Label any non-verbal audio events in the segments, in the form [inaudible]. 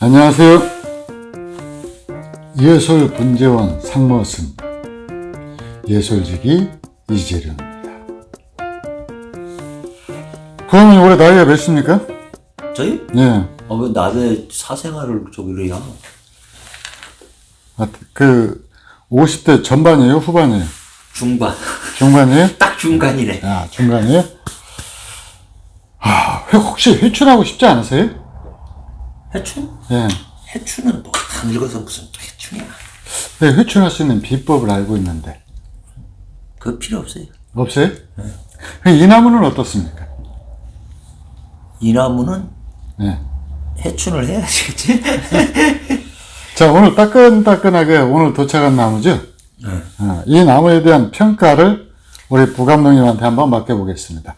안녕하세요. 예술 분재원 상머슴 예술지기 이재룡입니다. 부모님 올해 나이가 몇입니까? 저희? 예. 아, 왜 낮에 사생활을 저기래야? 아, 그 50대 전반이에요, 후반이에요? 중반. 중반이에요? [laughs] 딱 중간이래. 아, 중간이에요? 아, 회- 혹시 회춘하고 싶지 않으세요? 해춘? 예. 해춘은 뭐다 늙어서 무슨 해춘이야. 네, 회춘할 수 있는 비법을 알고 있는데 그거 필요 없어요. 없어요? 이 나무는 어떻습니까? 이 나무는 예. 해춘을 해야지. [laughs] 자, 오늘 따끈따끈하게 오늘 도착한 나무죠? 어, 이 나무에 대한 평가를 우리 부감독님한테 한번 맡겨보겠습니다.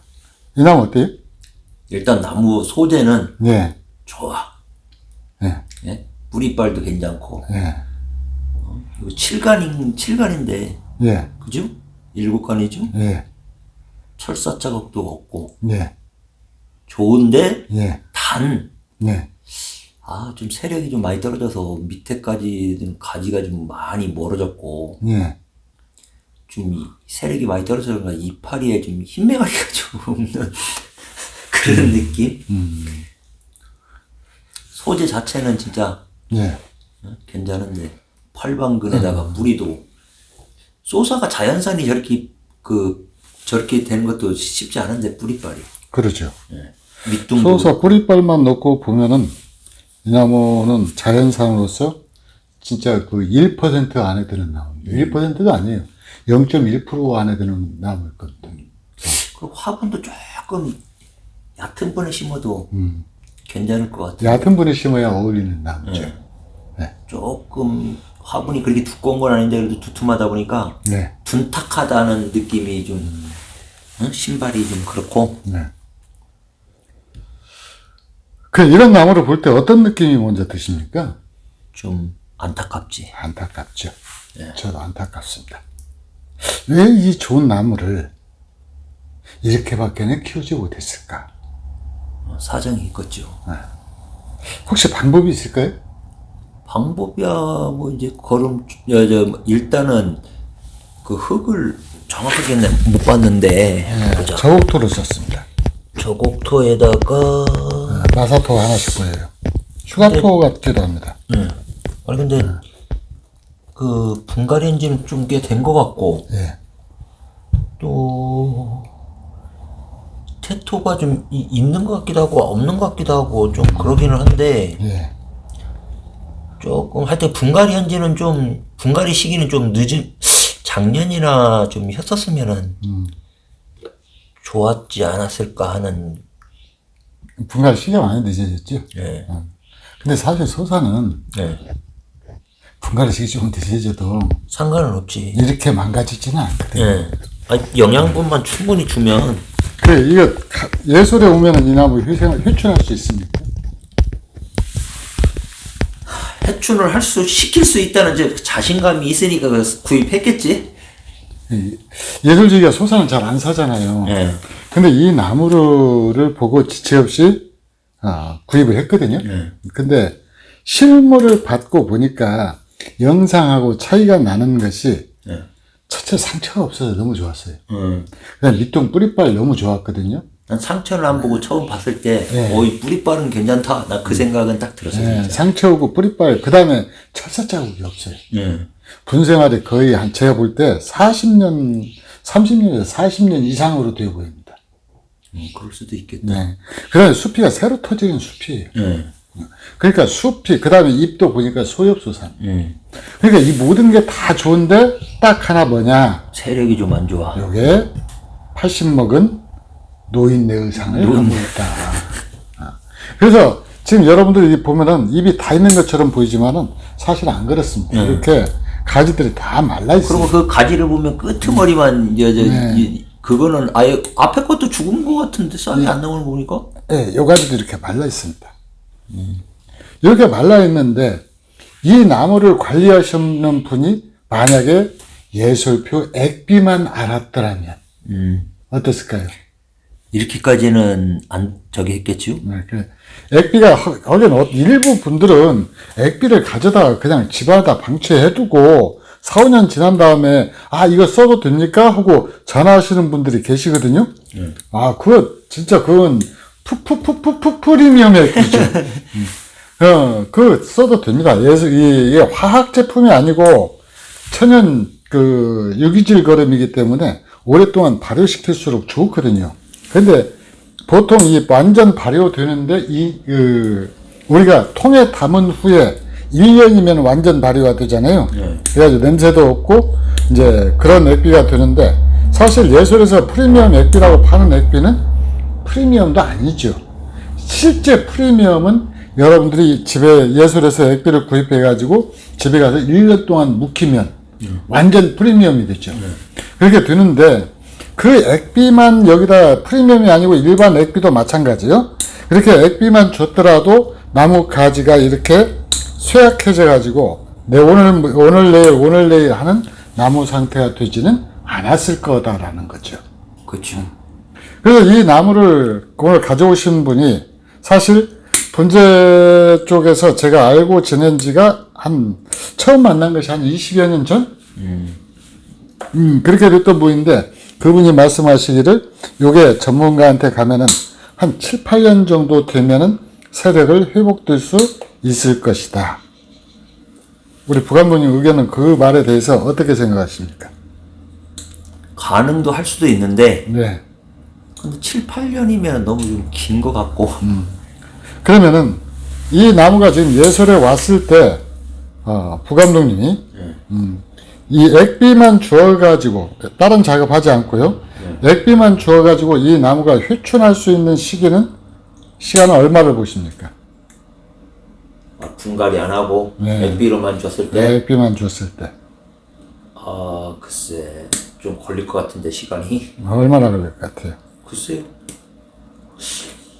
이 나무 어때요? 일단 나무 소재는 예, 좋아. 예, 예? 뿌리빨도 괜찮고. 예, 이거 칠간인, 칠간인데. 예, 그죠? 일곱 간이죠? 예, 철사 자국도 없고. 예, 좋은데, 예, 단. 예, 아, 좀 세력이 좀 많이 떨어져서 밑에까지 가지가 좀 많이 멀어졌고. 예. 좀 이- 세력이 많이 떨어져서 이파리에 좀 흰매가리가 좀 없는 [laughs] 그런 느낌? 소재 자체는 진짜 예. 어, 괜찮은데 팔방근에다가 무리도 소사가 자연산이 저렇게 그 저렇게 되는 것도 쉽지 않은데 뿌리빨이 그렇죠. 밑둥도 소사 뿌리빨만 넣고 보면은 이 나무는 자연산으로서 진짜 그 1% 안에 드는 나무입니다. 1%도 아니에요. 0.1% 안에 드는 나무였거든요. 그 화분도 조금 얕은 분에 심어도 괜찮을 것 같아요. 얕은 분에 심어야 어울리는 나무죠. 조금 화분이 그렇게 두꺼운 건 아닌데 그래도 두툼하다 보니까 네. 둔탁하다는 느낌이 좀 어? 신발이 좀 그렇고 네. 그 이런 나무를 볼 때 어떤 느낌이 먼저 드십니까? 좀 안타깝지. 안타깝죠. 저도 안타깝습니다. 왜 이 좋은 나무를 이렇게밖에는 키우지 못했을까? 어, 사정이 있겠죠. 혹시 방법이 있을까요? 방법이야 뭐 이제 걸음 저, 저 일단은 그 흙을 정확하게는 못 봤는데 보자. 저옥토를 썼습니다. 저곡토에다가 네, 마사토 하나씩 보여요. 슈가토 같기도 합니다. 예. 아니 근데 그 분갈이인지는 좀 꽤 된 것 같고 예. 또 테토가 좀 이- 있는 것 같기도 하고 없는 것 같기도 하고 좀 그러기는 한데 예. 조금 하여튼 분갈이 현지는 좀 분갈이 시기는 좀 늦은 작년이나 좀 했었으면은 좋았지 않았을까 하는 분갈 시기가 많이 늦어졌죠. 예. 근데 사실 소사는 예. 분갈 시기 좀 늦어져도 상관은 없지. 이렇게 망가지지는 않거든요. 예. 아, 영양분만 충분히 주면 그래, 이거 가- 예술에 오면은 이 나무 회생을 회춘할 수 있습니까? 해춘을 할 수 시킬 수 있다는 이제 자신감이 있으니까 구입했겠지. 이 예술지기가 소사는 잘안 사잖아요. 예. 근데 이 나무를 보고 지체 없이 아, 구입을 했거든요. 네. 근데 실물을 받고 보니까 영상하고 차이가 나는 것이 예. 첫째 상처가 없어서 너무 좋았어요. 음. 그다음 밑동 뿌리빨 너무 좋았거든요. 난 상처를 안 보고 처음 봤을 때, 예. 어이 뿌리빨은 괜찮다. 나 그 생각은 딱 들었어요. 예, 진짜. 상처 오고 뿌리빨 그 다음에 철사 자국이 없어요. 예. 분생활이 거의 한 제가 볼 때 40년, 30년에서 40년 이상으로 되어 보입니다. 음, 그럴 수도 있겠다. 네. 그다음에 숲이가 새로 터지는 숲이에요. 예. 그러니까 숲이 그다음에 잎도 보니까 소엽소산. 음. 그러니까 이 모든 게 다 좋은데 딱 하나 뭐냐? 세력이 좀 안 좋아. 요게 80 먹은 노인 내 의상을 갖고 있다. 아. 그래서 지금 여러분들이 보면은 입이 다 있는 것처럼 보이지만은 사실 안 그렇습니다. 이렇게 가지들이 다 말라 있어요. 그리고 그 가지를 보면 끄트머리만, 저, 저, 이, 그거는 아예 앞에 것도 죽은 것 같은데 싹이 안 나오는 거 보니까? 예, 요 가지도 이렇게 말라 있습니다. 이렇게 말라 있는데 이 나무를 관리하시는 분이 만약에 예술표 액비만 알았더라면 음. 어땠을까요? 이렇게까지는 안 저기 했겠죠? 네, 그 액비가 허- 거긴 어- 일부 분들은 액비를 가져다가 그냥 집안에다 방치해두고 4, 5년 지난 다음에 아 이거 써도 됩니까 하고 전화하시는 분들이 계시거든요. 아 그거 진짜 그건 푸푸푸푸푸 프리미엄 액비죠. 음. 어, 그 써도 됩니다. 예수 이- 이게 화학 제품이 아니고 천연 그 유기질 거름이기 때문에 오랫동안 발효시킬수록 좋거든요. 근데 보통 이 완전 발효되는데 이, 그, 우리가 통에 담은 후에 1년이면 완전 발효가 되잖아요. 그래가지고 냄새도 없고, 이제 그런 액비가 되는데, 사실 예술에서 프리미엄 액비라고 파는 액비는 프리미엄도 아니죠. 실제 프리미엄은 여러분들이 집에 예술에서 액비를 구입해 가지고 집에 가서 1년 동안 묵히면 완전 프리미엄이 되죠. 그렇게 되는데 그 액비만 여기다 프리미엄이 아니고 일반 액비도 마찬가지요. 이렇게 액비만 줬더라도 나무 가지가 이렇게 쇠약해져 가지고 내 오늘 오늘 내일 오늘 내일 하는 나무 상태가 되지는 않았을 거다라는 거죠. 그렇죠. 그래서 이 나무를 오늘 가져오신 분이 사실 본제 쪽에서 제가 알고 지낸 지가 한 처음 만난 것이 한 20여 년 전? 음, 그렇게 됐던 분인데 그분이 말씀하시기를 요게 전문가한테 가면은 한 7, 8년 정도 되면은 세력을 회복될 수 있을 것이다. 우리 부감독님 의견은 그 말에 대해서 어떻게 생각하십니까? 가능도 할 수도 있는데 네. 근데 7, 8년이면 너무 좀 긴 것 같고 그러면은 이 나무가 지금 예술에 왔을 때 어, 부감독님이 음, 이 액비만 주어가지고 다른 작업하지 않고요. 액비만 주어가지고 이 나무가 회춘할 수 있는 시기는 시간은 얼마를 보십니까? 아, 분갈이 안 하고 네. 액비로만 줬을 때 네, 액비만 줬을 때 아, 글쎄 좀 걸릴 것 같은데 시간이 얼마나 걸릴 것 같아요? 글쎄요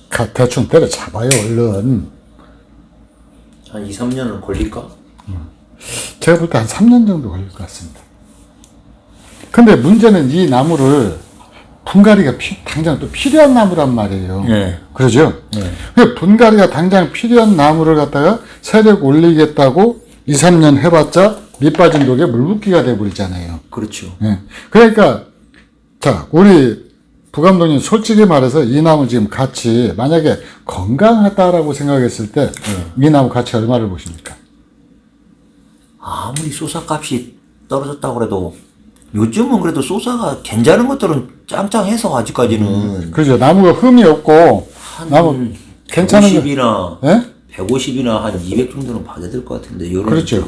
가- 대충 때려 잡아요, 얼른. 한 2, 3년은 걸릴까? 제가 볼 때 한 3년 정도 걸릴 것 같습니다. 근데 문제는 이 나무를 분갈이가 피- 당장 또 필요한 나무란 말이에요. 네. 그러죠? 그 분갈이가 당장 필요한 나무를 갖다가 세력 올리겠다고 2, 3년 해봤자 밑 빠진 독에 물 붓기가 돼버리잖아요. 그렇죠 예. 그러니까, 자, 우리 부감독님 솔직히 말해서 이 나무 지금 가치, 만약에 건강하다라고 생각했을 때, 이 나무 가치 얼마를 보십니까? 아무리 소사 값이 떨어졌다고 그래도 요즘은 그래도 소사가 괜찮은 것들은 짱짱해서 아직까지는 그죠. 나무가 흠이 없고, 나무 괜찮은 거, 150이나 예? 150이나 한 200 정도는 받아야 될 것 같은데 요런 그렇죠.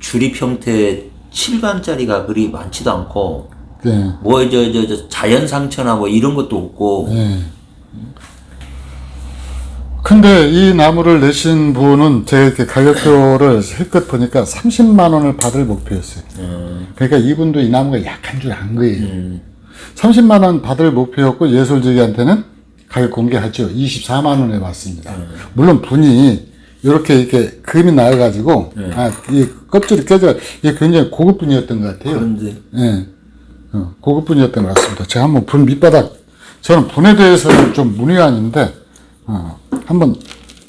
주립 형태 7간짜리가 그리 많지도 않고 예. 뭐저저 저 자연 상처나 뭐 이런 것도 없고 예. 근데 이 나무를 내신 분은 제가 이렇게 가격표를 실컷 보니까 30만 원을 받을 목표였어요. 그러니까 이분도 이 나무가 약한 줄 안 거예요. 30만 원 받을 목표였고 예술지기한테는 가격 공개하죠. 24만 원에 왔습니다. 물론 분이 이렇게 이렇게 금이 나와가지고 아, 이 껍질이 깨져 이게 굉장히 고급 분이었던 것 같아요. 그런데 예. 어, 고급 분이었던 것 같습니다. 제가 한번 분 밑바닥, 저는 분에 대해서는 좀 문외한인데, 어, 한번,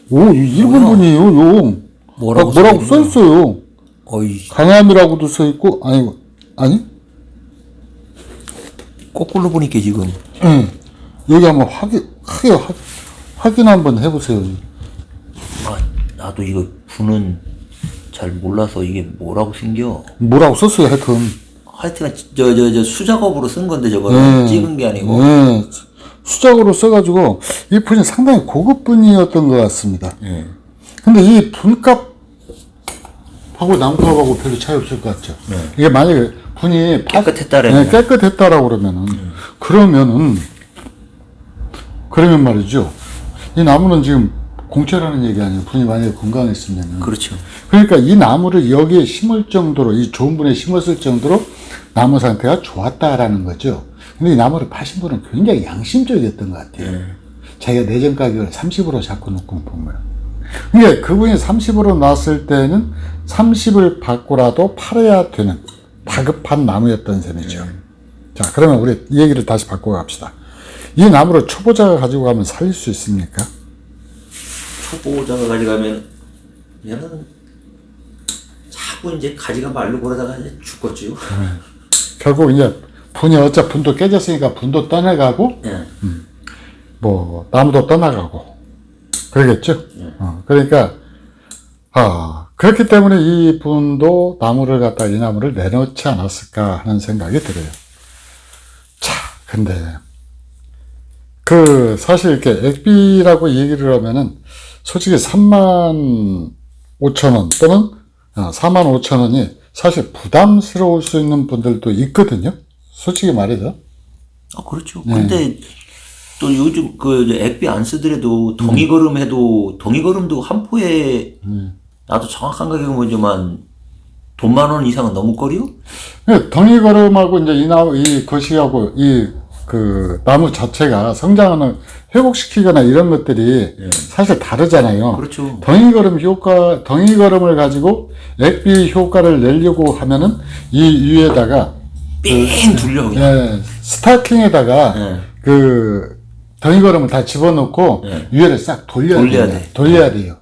오, 이 일본 분이에요, 요. 뭐라고 아, 뭐라고 써? 써있어요. 어이 강함이라고도 써있고, 아니, 아니? 거꾸로 보니까 지금 예. 여기 한번 확인, 크게 확, 확인 한번 해보세요. 아 나도 이거 분은 잘 몰라서 이게 뭐라고 생겨 뭐라고 썼어요, 하여튼. 하여튼 저 저 저 수작업으로 쓴 건데 저거 네. 찍은 게 아니고 예. 수작으로 써가지고, 이 분이 상당히 고급 분이었던 것 같습니다. 예. 근데 이 분값하고 나무값하고 별로 차이 없을 것 같죠. 이게 만약에 분이 파- 깨끗했다라면. 네, 깨끗했다라고 그러면은 그러면은 그러면 말이죠. 이 나무는 지금 공짜라는 얘기 아니에요. 분이 만약에 건강했으면은. 그렇죠 그러니까 이 나무를 여기에 심을 정도로 이 좋은 분에 심었을 정도로 나무 상태가 좋았다라는 거죠. 근데 이 나무를 파신 분은 굉장히 양심적이었던 것 같아요. 자기가 내전 가격을 30으로 잡고 놓고 본 거예요. 근데 그분이 30으로 놨을 때는 30을 받고라도 팔아야 되는 다급한 나무였던 셈이죠. 자, 그러면 우리 이 얘기를 다시 바꾸고 갑시다. 이 나무를 초보자가 가지고 가면 살릴 수 있습니까? 초보자가 가져가면 얘는 자꾸 이제 가지가 말로 그러다가 이제 죽겠죠. [laughs] 결국 이제 분이 어차 분도 깨졌으니까 분도 떠나가고 예. 뭐 나무도 떠나가고 그러겠죠. 어, 그러니까 아 그렇기 때문에 이 분도 나무를 갖다 이 나무를 내놓지 않았을까 하는 생각이 들어요. 자, 근데 그 사실 이렇게 액비라고 얘기를 하면은 솔직히 3만 5천 원 또는 4만 5천 원이 사실 부담스러울 수 있는 분들도 있거든요. 솔직히 말해서. 아 그렇죠. 네. 근데 또 요즘 그 액비 안 쓰더라도 음. 동의걸음 해도 동의걸음도 한 포에 나도 정확한 가격은 모르지만 돈만 원 이상은 넘을 거리요? 예, 덩이걸음하고 이제 이 나무, 이 거시하고 이 그 나무 자체가 성장하는 회복시키거나 이런 것들이 사실 다르잖아요. 그렇죠. 덩이 걸음 효과, 덩이 걸음을 가지고 액비 효과를 내려고 하면은 이 위에다가 뺑 둘려 그냥. 예, 스타킹에다가 예. 그 덩이 걸음을 다 집어넣고 예. 위에를 싹 돌려야, 돌려야 돼요. 돼. 돌려야 돼요.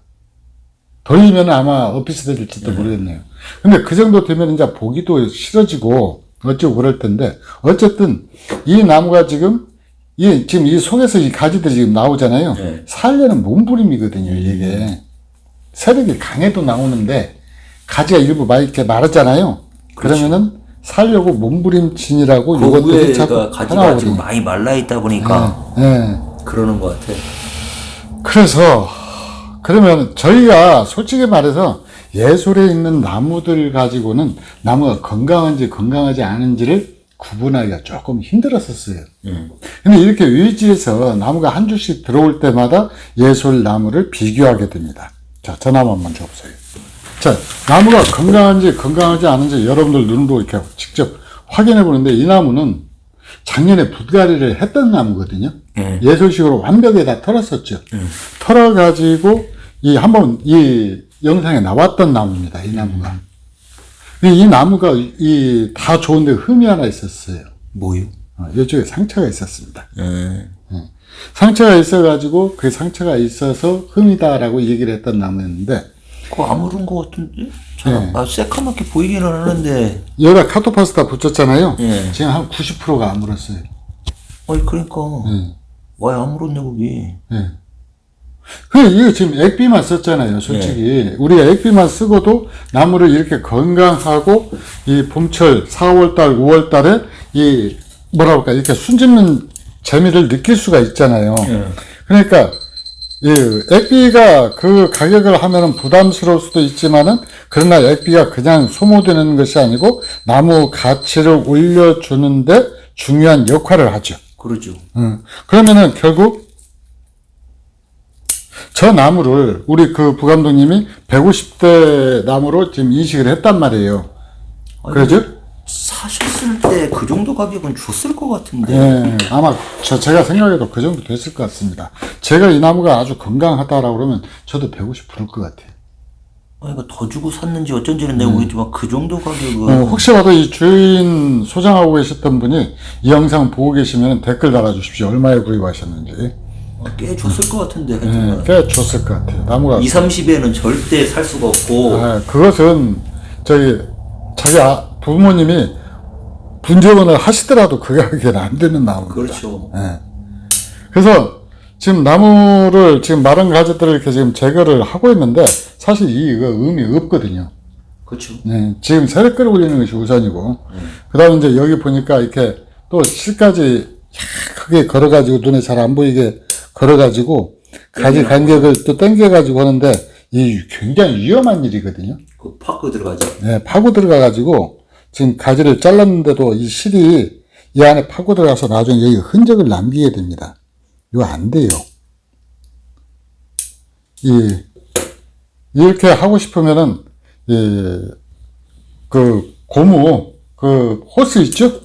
돌리면 아마 오피스 될지도 모르겠네요. 근데 그 정도 되면 이제 보기도 싫어지고 어쩌고 그럴 텐데 어쨌든 이 나무가 지금 이 지금 이 속에서 이 가지들이 지금 나오잖아요. 네. 살려는 몸부림이거든요. 이게 세력이 강해도 나오는데 가지가 일부 막 이렇게 마르잖아요. 그러면은 살려고 몸부림진이라고 그 요것들이 자꾸 가지가. 지금 많이 말라 있다 보니까 예. 그러는 것 같아. 그래서 그러면 저희가 솔직히 말해서 예솔에 있는 나무들 가지고는 나무가 건강한지 건강하지 않은지를 구분하기가 조금 힘들었었어요. 음. 근데 이렇게 외지에서 나무가 한 주씩 들어올 때마다 예솔 나무를 비교하게 됩니다. 자, 저 나무 한번 줘보세요. 자, 나무가 건강한지 건강하지 않은지 여러분들 눈으로 이렇게 직접 확인해 보는데 이 나무는 작년에 붓가리를 했던 나무거든요. 예. 예술식으로 완벽히 다 털었었죠. 털어가지고 이 한번 이 영상에 나왔던 나무입니다. 이 나무가. 이 나무가 이 다 좋은데 흠이 하나 있었어요. 뭐요? 어, 이쪽에 상처가 있었습니다. 예. 상처가 있어가지고 그 상처가 있어서 흠이다라고 얘기를 했던 나무였는데 그거 아무런 것 같은데? 참, 네. 아, 새까맣게 보이기는 하는데. 여기다 카토파스타 붙였잖아요. 예. 지금 한 90%가 안 물었어요. 아니, 그러니까. 예. 왜 아무렇네, 거기. 예. 그 이거 지금 액비만 썼잖아요, 솔직히. 우리가 액비만 쓰고도 나무를 이렇게 건강하고 이 봄철 4월달, 5월달에 이 뭐라 그럴까 이렇게 순짓는 재미를 느낄 수가 있잖아요. 예. 그러니까 이 액비가 그 가격을 하면은 부담스러울 수도 있지만은 그러나 액비가 그냥 소모되는 것이 아니고 나무 가치를 올려주는데 중요한 역할을 하죠. 그러죠. 음. 그러면은 결국 저 나무를 우리 그 부감독님이 150대 나무로 지금 인식을 했단 말이에요. 그러죠? 사셨을 때 그 정도 가격은 줬을 것 같은데. 예, 아마 저 제가 생각해도 그 정도 됐을 것 같습니다. 제가 이 나무가 아주 건강하다라고 그러면 저도 150 부를 것 같아요. 아, 이거 더 주고 샀는지 어쩐지는 내가 모르겠지만 그 정도 가격은. 어, 혹시라도 이 주인 소장하고 계셨던 분이 이 영상 보고 계시면 댓글 달아주십시오. 얼마에 구입하셨는지. 어, 꽤 줬을 것 같은데. 예, 하여튼. 꽤 좋을 것 같아요. 나무가 2, 30에는 절대 살 수가 없고. 아, 그것은 저기 자기 아- 부모님이 분재원을 하시더라도 그 가격에는 안 되는 나무입니다. 그렇죠. 예. 그래서 지금 나무를 지금 마른 가지들을 이렇게 지금 제거를 하고 있는데 사실 이거 의미 없거든요. 그렇죠. 네, 지금 세력 끌어올리는 것이 우선이고 그 다음에 이제 여기 보니까 이렇게 또 실까지 크게 걸어가지고 눈에 잘 안 보이게 걸어가지고 가지 간격을 또 당겨가지고 하는데 이 굉장히 위험한 일이거든요. 그 파크 들어가죠. 네, 파고 들어가가지고 지금 가지를 잘랐는데도 이 실이 이 안에 파고 들어가서 나중에 여기 흔적을 남기게 됩니다. 이거 안 돼요. 이, 이렇게 하고 싶으면은, 이, 그, 고무, 그, 호스 있죠?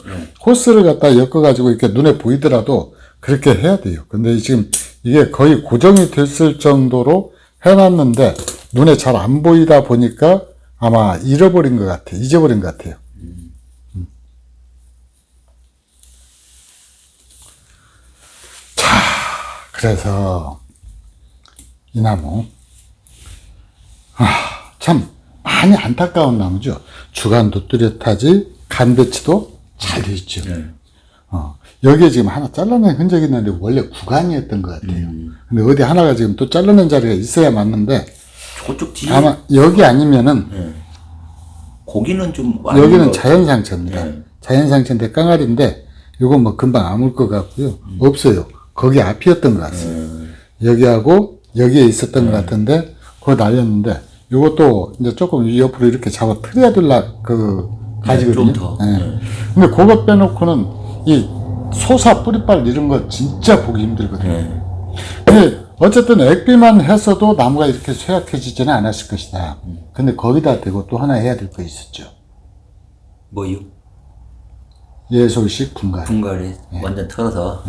호스를 갖다 엮어가지고 이렇게 눈에 보이더라도 그렇게 해야 돼요. 근데 지금 이게 거의 고정이 됐을 정도로 해놨는데 눈에 잘 안 보이다 보니까 아마 잃어버린 것 같아. 잊어버린 것 같아요. 음. 그래서 이 나무 아, 참 많이 안타까운 나무죠. 주간도 뚜렷하지 간배치도 잘돼 있죠. 네. 어, 여기에 지금 하나 잘라낸 흔적이 있는데 원래 구간이었던 것 같아요. 근데 어디 하나가 지금 또 잘라낸 자리가 있어야 맞는데 저쪽 뒤에 아마 여기 아니면은 네. 고기는 좀 여기는 것 자연 상처입니다. 네. 자연 상처인데 깡알인데 이거 뭐 금방 아물 것 같고요. 없어요. 거기 앞이었던 것 같습니다. 여기하고 여기에 있었던 것 같은데 그거 날렸는데 요것도 이제 조금 이 옆으로 이렇게 잡아 틀어야 될라 그 가지거든요. 좀 더. 예. 네. 근데 그거 빼놓고는 이 소사 뿌리빨 이런 거 진짜 보기 힘들거든요. 네. 근데 어쨌든 액비만 했어도 나무가 이렇게 쇠약해지지는 않았을 것이다. 근데 거기다 대고 또 하나 해야 될 거 있었죠. 뭐요? 예솔식 분갈. 분갈이 네. 완전 털어서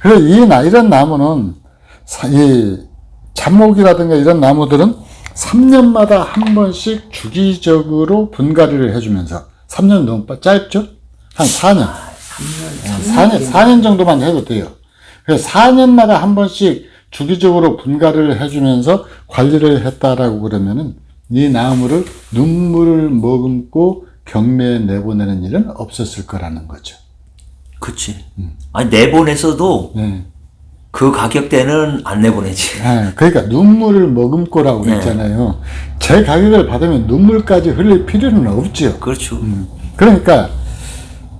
그래서 이, 나, 이런 나무는, 사- 이, 잡목이라든가 이런 나무들은 3년마다 한 번씩 주기적으로 분갈이를 해주면서, 3년 너무 빠- 짧죠? 한 4년. 4년, 4년 정도만 해도 돼요. 그래서 4년마다 한 번씩 주기적으로 분갈이를 해주면서 관리를 했다라고 그러면은 이 나무를 눈물을 머금고 경매에 내보내는 일은 없었을 거라는 거죠. 그치 아니 내보냈어도 네. 그 가격대는 안 내보내지 아, 그러니까 눈물을 머금고라고 네. 그랬잖아요. 제 가격을 받으면 눈물까지 흘릴 필요는 없죠. 그렇죠 그러니까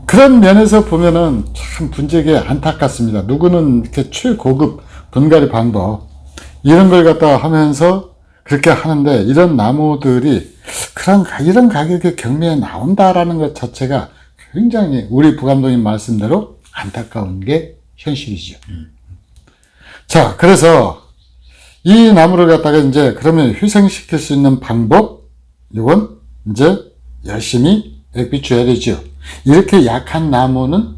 그런 면에서 보면은 참 분재게 안타깝습니다. 누구는 이렇게 최고급 분갈이 방법 이런 걸 갖다 하면서 그렇게 하는데 이런 나무들이 그런 가- 이런 가격에 경매에 나온다라는 것 자체가 굉장히 우리 부감독님 말씀대로 안타까운 게 현실이죠. 자, 그래서 이 나무를 갖다가 이제 그러면 희생시킬 수 있는 방법, 이건 이제 열심히 액비 줘야 되죠. 이렇게 약한 나무는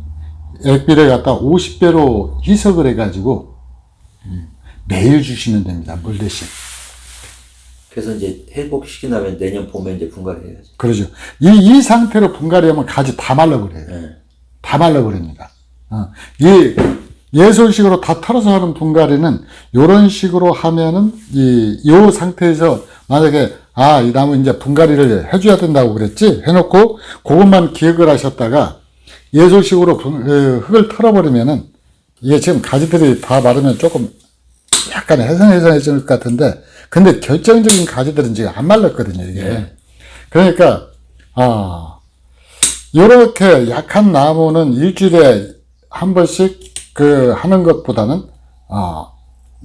액비를 갖다 50배로 희석을 해가지고 매일 주시면 됩니다. 물 대신. 그래서 이제 회복시킨다면 내년 봄에 이제 분갈이 해야지 그러죠. 이, 이 상태로 분갈이 하면 가지 다 말라버려요. 네. 다 말라버립니다. 어. 이 예솔식으로 다 털어서 하는 분갈이는 이런 식으로 하면은 이, 요 상태에서 만약에 아, 이 나무 이제 분갈이를 해줘야 된다고 그랬지? 해놓고 그것만 기억을 하셨다가 그 흙을 털어버리면은 이게 지금 가지들이 다 마르면 조금 약간 해성해성해질 것 같은데 근데 결정적인 가지들은 지금 안 말랐거든요, 이게. 네. 그러니까, 아, 요렇게 약한 나무는 일주일에 한 번씩 그 하는 것보다는, 아,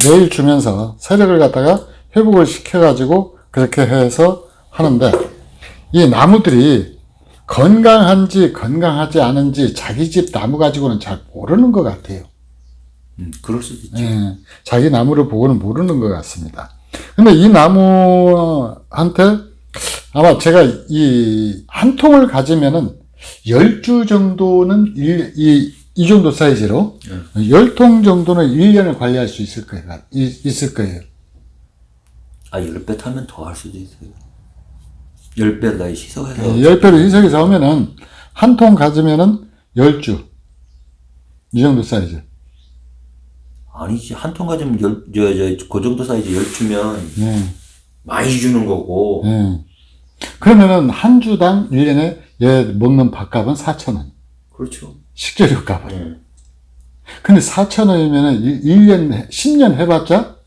매일 주면서 세력을 갖다가 회복을 시켜가지고 그렇게 해서 하는데, 이 나무들이 건강한지 건강하지 않은지 자기 집 나무 가지고는 잘 모르는 것 같아요. 음, 그럴 수도 있죠 예, 자기 나무를 보고는 모르는 것 같습니다. 근데 이 나무한테 아마 제가 이 한 통을 가지면은 10주 정도는 일, 이, 이 정도 사이즈로 10통 정도는 1년을 관리할 수 있을 거예요. 이- 있을 거예요. 아 10배 타면 더 할 수도 있어요 10배로 다 희석해서 10배로 희석해서 하면은 한 통 가지면은 10주. 이 정도 사이즈. 아니지 한 통 가지면 열, 저, 저, 그 정도 사이즈 열 주면 예. 많이 주는 거고 예. 그러면은 한 주당 1년에 얘 먹는 밥값은 4,000원. 그렇죠 식재료 값은. 예. 근데 4,000원이면은 1년, 10년 해봤자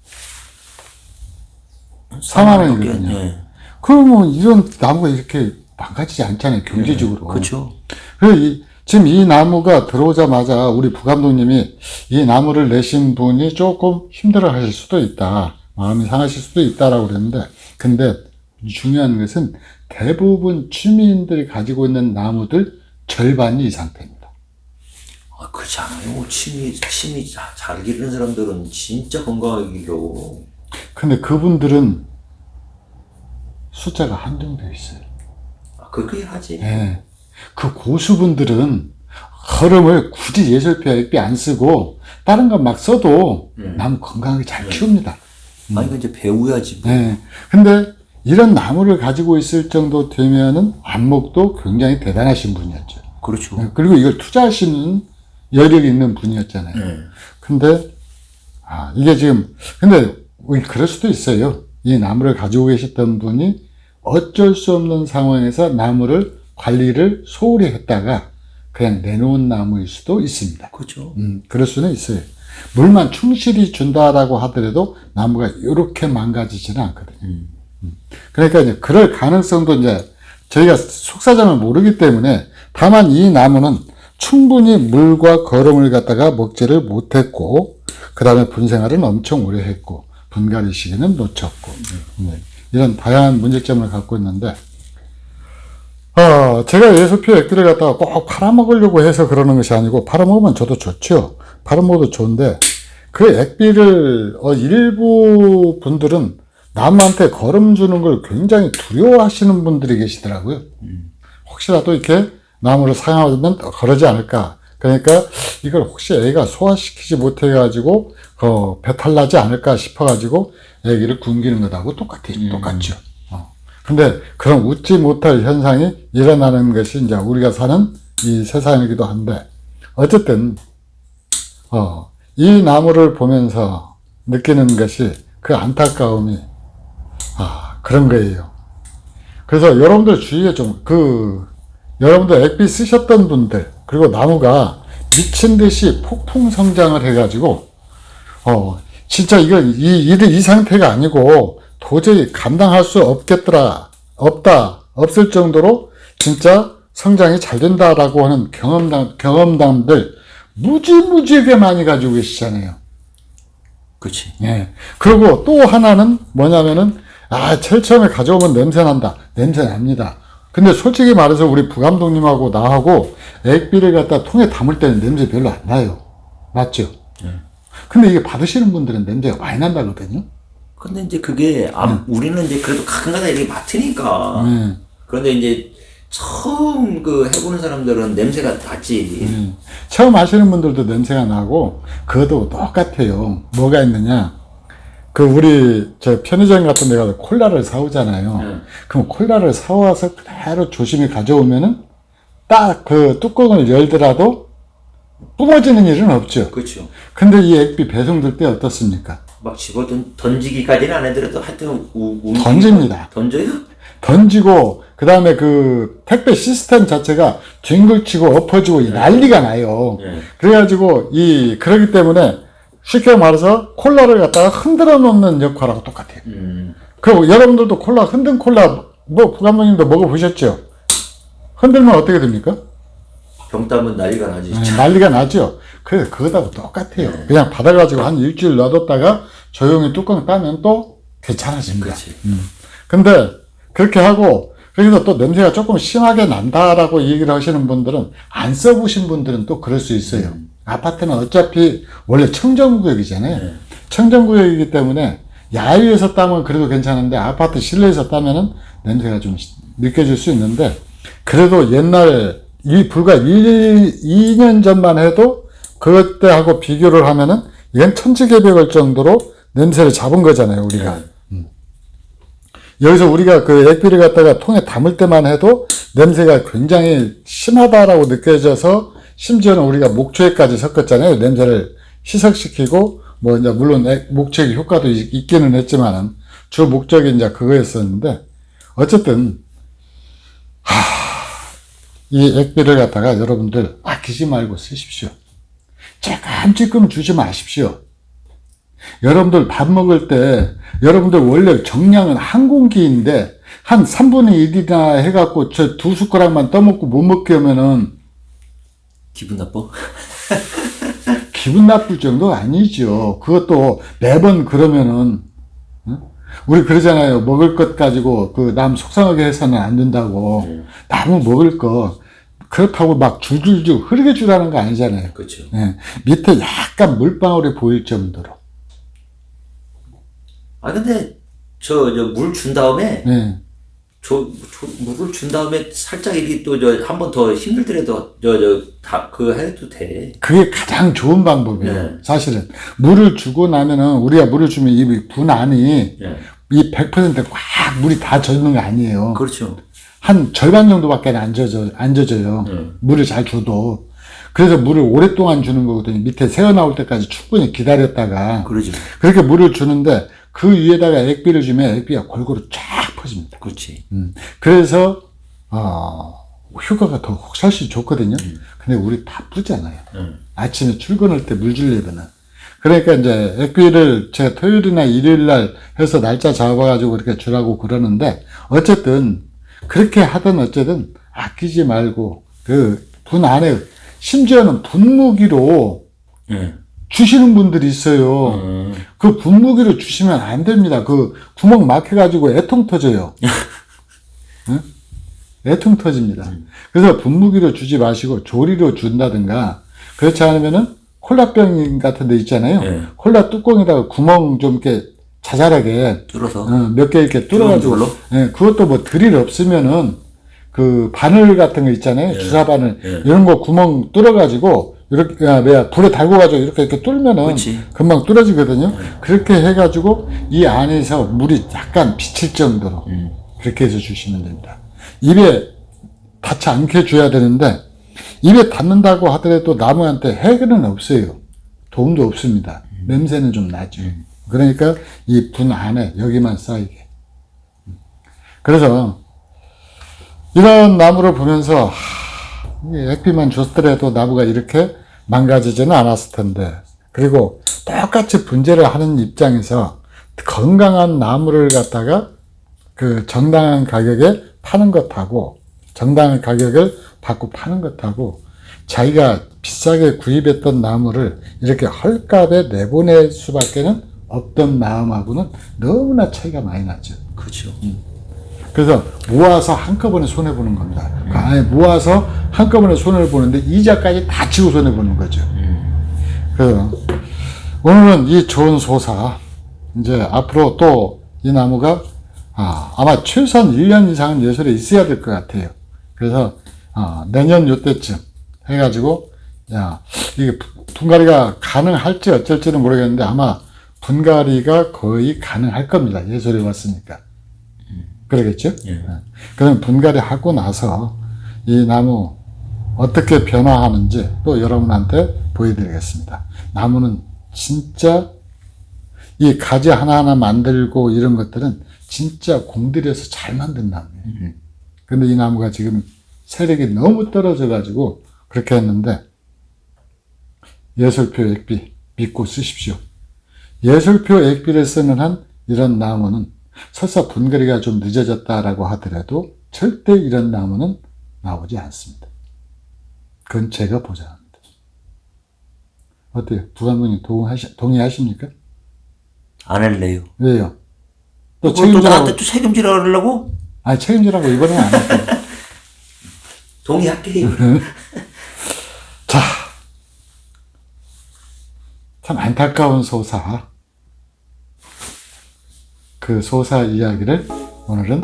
4만 원이거든요. 예. 그러면 이런 나무가 이렇게 망가지지 않잖아요, 경제적으로. 그렇죠 그래서 이, 지금 이 나무가 들어오자마자 우리 부감독님이 이 나무를 내신 분이 조금 힘들어 하실 수도 있다. 마음이 상하실 수도 있다라고 그랬는데, 근데 중요한 것은 대부분 취미인들이 가지고 있는 나무들 절반이 이 상태입니다. 아, 그렇지 않아요. 침이, 침이 자- 잘 기르는 사람들은 진짜 건강하게 길러. 근데 그분들은 숫자가 한정되어 있어요. 아, 그렇게 하지. 예. 그 고수분들은 허름을 굳이 예술표 액비 안 쓰고 다른 것막 써도 나무 건강하게 잘 키웁니다. 아니, 그 이제 배워야지. 뭐. 예. 근데 이런 나무를 가지고 있을 정도 되면은 안목도 굉장히 대단하신 분이었죠. 그렇죠. 예. 그리고 이걸 투자하시는 여력이 있는 분이었잖아요. 예. 근데 아, 이게 지금, 근데, 그럴 수도 있어요. 이 나무를 가지고 계셨던 분이 어쩔 수 없는 상황에서 나무를 관리를 소홀히 했다가 그냥 내놓은 나무일 수도 있습니다. 그렇죠. 음, 그럴 수는 있어요. 물만 충실히 준다라고 하더라도 나무가 이렇게 망가지지는 않거든요. 음. 그러니까 이제 그럴 가능성도 이제 저희가 속사정을 모르기 때문에 다만 이 나무는 충분히 물과 거름을 갖다가 먹지를 못했고 그 다음에 분생활은 엄청 오래 했고 분갈이 시기는 놓쳤고 네. 이런 다양한 문제점을 갖고 있는데 어, 제가 예수표 액기를 갖다가 꼭 팔아먹으려고 해서 그러는 것이 아니고 팔아먹으면 저도 좋죠. 팔아먹어도 좋은데 그 액비를 어, 일부 분들은 남한테 거름 주는 걸 굉장히 두려워하시는 분들이 계시더라고요. 혹시라도 이렇게 나무를 사용하면 그러지 않을까. 그러니까 이걸 혹시 애가 소화시키지 못해가지고 어, 배탈 나지 않을까 싶어가지고 애기를 굶기는 것하고 똑같아요. 똑같죠. 어. 근데 그런 웃지 못할 현상이 일어나는 것이 이제 우리가 사는 이 세상이기도 한데 어쨌든 어, 이 나무를 보면서 느끼는 것이 그 안타까움이 아 그런 거예요. 그래서 여러분들 주위에 좀 그 여러분들 액비 쓰셨던 분들 그리고 나무가 미친 듯이 폭풍 성장을 해가지고 어 진짜 이거 이, 이, 이 상태가 아니고 도저히 감당할 수 없겠더라 없다 없을 정도로 진짜 성장이 잘 된다라고 하는 경험담 경험담들 무지무지하게 많이 가지고 계시잖아요. 그렇지. 예. 그리고 또 하나는 뭐냐면은, 아, 제일 처음에 가져오면 냄새 난다. 냄새 납니다. 근데 솔직히 말해서 우리 부감독님하고 나하고 액비를 갖다 통에 담을 때는 냄새 별로 안 나요. 맞죠? 근데 이게 받으시는 분들은 냄새가 많이 난다거든요. 근데 이제 그게 안- 우리는 이제 그래도 가끔가다 이렇게 맡으니까. 음. 그런데 이제 처음 그 해보는 사람들은 냄새가 나지. 음. 처음 하시는 분들도 냄새가 나고, 그것도 똑같아요. 뭐가 있느냐. 그, 우리, 저 편의점 같은 데 가서 콜라를 사오잖아요. 음. 그럼 콜라를 사와서 그대로 조심히 가져오면은, 딱 그 뚜껑을 열더라도 뿜어지는 일은 없죠. 그렇죠. 근데 이 액비 배송될 때 어떻습니까? 막 집어 던, 던지기까지는 안 해더라도 하여튼 우, 우, 던집니다. 던져요? 던지고, 그 다음에 그 택배 시스템 자체가 뒹굴치고 엎어지고 이 난리가 나요. 예. 그래가지고 이 그러기 때문에 쉽게 말해서 콜라를 갖다가 흔들어 놓는 역할하고 똑같아요. 음. 그 여러분들도 콜라 흔든 콜라 뭐 부감독님도 먹어보셨죠? 흔들면 어떻게 됩니까? 병 따면 난리가 나지. 네, 난리가 나죠. 그래서 그거하고 똑같아요. 그냥 받아가지고 한 일주일 놔뒀다가 조용히 뚜껑 따면 또 괜찮아집니다. 그렇지. 근데 그렇게 하고 그래서 또 냄새가 조금 심하게 난다라고 얘기를 하시는 분들은 안 써보신 분들은 또 그럴 수 있어요. 아파트는 어차피 원래 청정구역이잖아요. 청정구역이기 때문에 야외에서 따면 그래도 괜찮은데 아파트 실내에서 따면은 냄새가 좀 느껴질 수 있는데 그래도 옛날 이 불과 1, 2년 전만 해도 그때하고 비교를 하면은 이건 천지개벽일 정도로 냄새를 잡은 거잖아요, 우리가. 네. 여기서 우리가 그 액비를 갖다가 통에 담을 때만 해도 냄새가 굉장히 심하다라고 느껴져서 심지어는 우리가 목초에까지 섞었잖아요. 냄새를 희석시키고 뭐 이제 물론 액- 목초의 효과도 있- 있기는 했지만은 주 목적이 이제 그거였었는데 어쨌든 하, 이 액비를 갖다가 여러분들 아끼지 말고 쓰십시오. 조금조금 주지 마십시오. 여러분들 밥 먹을 때 여러분들 원래 정량은 한 공기인데 한 3분의 1이나 해갖고 저 두 숟가락만 떠먹고 못 먹게 하면은 기분 나빠? [laughs] 기분 나쁠 정도 아니죠. 그것도 매번 그러면은 응? 우리 그러잖아요. 먹을 것 가지고 그 남 속상하게 해서는 안 된다고. 남은 먹을 거 그렇다고 막 줄줄줄 흐르게 주라는 거 아니잖아요. 그렇죠. 예. 밑에 약간 물방울이 보일 정도로. 아 근데 저저물준 다음에 예. 저, 저 물을 준 다음에 살짝 이렇게 또저한 번 더 힘들더라도 저저다그 해도 돼. 그게 가장 좋은 방법이에요. 네. 사실은 물을 주고 나면은 우리가 물을 주면 이 분 안이 예. 이 100%꽉 물이 다 젖는 거 아니에요. 그렇죠. 한 절반 정도밖에 안 젖어 안 젖어요. 네. 물을 잘 줘도 그래서 물을 오랫동안 주는 거거든요. 밑에 새어 나올 때까지 충분히 기다렸다가 그러죠. 그렇게 물을 주는데 그 위에다가 액비를 주면 액비가 골고루 쫙 퍼집니다. 그렇지. 음. 그래서 어, 효과가 더 혹사시 좋거든요. 근데 우리 바쁘잖아요. 응. 아침에 출근할 때물 주려면은. 그러니까 이제 액비를 제가 토요일이나 일요일 날 해서 날짜 잡아가지고 그렇게 주라고 그러는데 어쨌든 그렇게 하든 어쨌든 아끼지 말고 그 분 안에 심지어는 분무기로 응. 주시는 분들이 있어요. 음. 그 분무기로 주시면 안 됩니다. 그 구멍 막혀가지고 애통 터져요. [laughs] 응? 애통 터집니다. 그래서 분무기로 주지 마시고 조리로 준다든가 그렇지 않으면은 콜라병 같은 데 있잖아요. 예. 콜라 뚜껑에다가 구멍 좀 이렇게 자잘하게 뚫어서. 몇개 이렇게 뚫어가지고? 예, 그것도 뭐 드릴 없으면은 그 바늘 같은 거 있잖아요. 주사 바늘 예. 이런 거 구멍 뚫어가지고 이렇게 아, 뭐야 불에 달궈가지고 이렇게 이렇게 뚫으면은 그치. 금방 뚫어지거든요. 그렇게 해가지고 이 안에서 물이 약간 비칠 정도로 음. 그렇게 해서 주시면 됩니다. 입에 닿지 않게 줘야 되는데 입에 닿는다고 하더라도 나무한테 해결은 없어요. 도움도 없습니다. 냄새는 좀 나죠. 그러니까 이 분 안에 여기만 쌓이게. 그래서 이런 나무를 보면서 하, 이 액비만 줬더라도 나무가 이렇게 망가지지는 않았을 텐데 그리고 똑같이 분재를 하는 입장에서 건강한 나무를 갖다가 그 정당한 가격에 파는 것하고 정당한 가격을 받고 파는 것하고 자기가 비싸게 구입했던 나무를 이렇게 헐값에 내보낼 수밖에는 없던 마음하고는 너무나 차이가 많이 나죠. 그렇죠. 그래서 모아서 한꺼번에 손해 보는 겁니다. 그 안에 모아서 한꺼번에 손해를 보는데 이자까지 다 치고 손해 보는 거죠. 그래서 오늘은 이 좋은 소사 이제 앞으로 또 이 나무가 아, 아마 최소한 1년 이상은 예술에 있어야 될 것 같아요. 그래서 아, 내년 요때쯤 해가지고 야 이게 분- 분갈이가 가능할지 어쩔지는 모르겠는데 아마 분갈이가 거의 가능할 겁니다. 예술에 왔으니까. 그러겠죠? 예. 네. 그럼 분갈이 하고 나서 이 나무 어떻게 변화하는지 또 여러분한테 보여드리겠습니다. 나무는 진짜 이 가지 하나하나 만들고 이런 것들은 진짜 공들여서 잘 만든 나무예요. 근데 이 나무가 지금 세력이 너무 떨어져 가지고 그렇게 했는데 예술표 액비 믿고 쓰십시오. 예술표 액비를 쓰는 한 이런 나무는 설사 분갈이가 좀 늦어졌다라고 하더라도 절대 이런 나무는 나오지 않습니다. 그건 제가 보장합니다. 어때요? 부감독님 동의하시, 동의하십니까? 안 할래요. 왜요? 또 책임지라고, 나한테 또 책임지라 그러려고? 아니 책임지라고 이번에는 안할 거예요. [laughs] 동의할게요. [laughs] 자, 참 안타까운 소사. 그 소사 이야기를 오늘은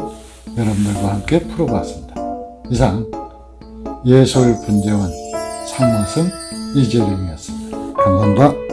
여러분들과 함께 풀어봤습니다. 이상 예술 분재원 상무선 이재룡이었습니다. 감사합니다.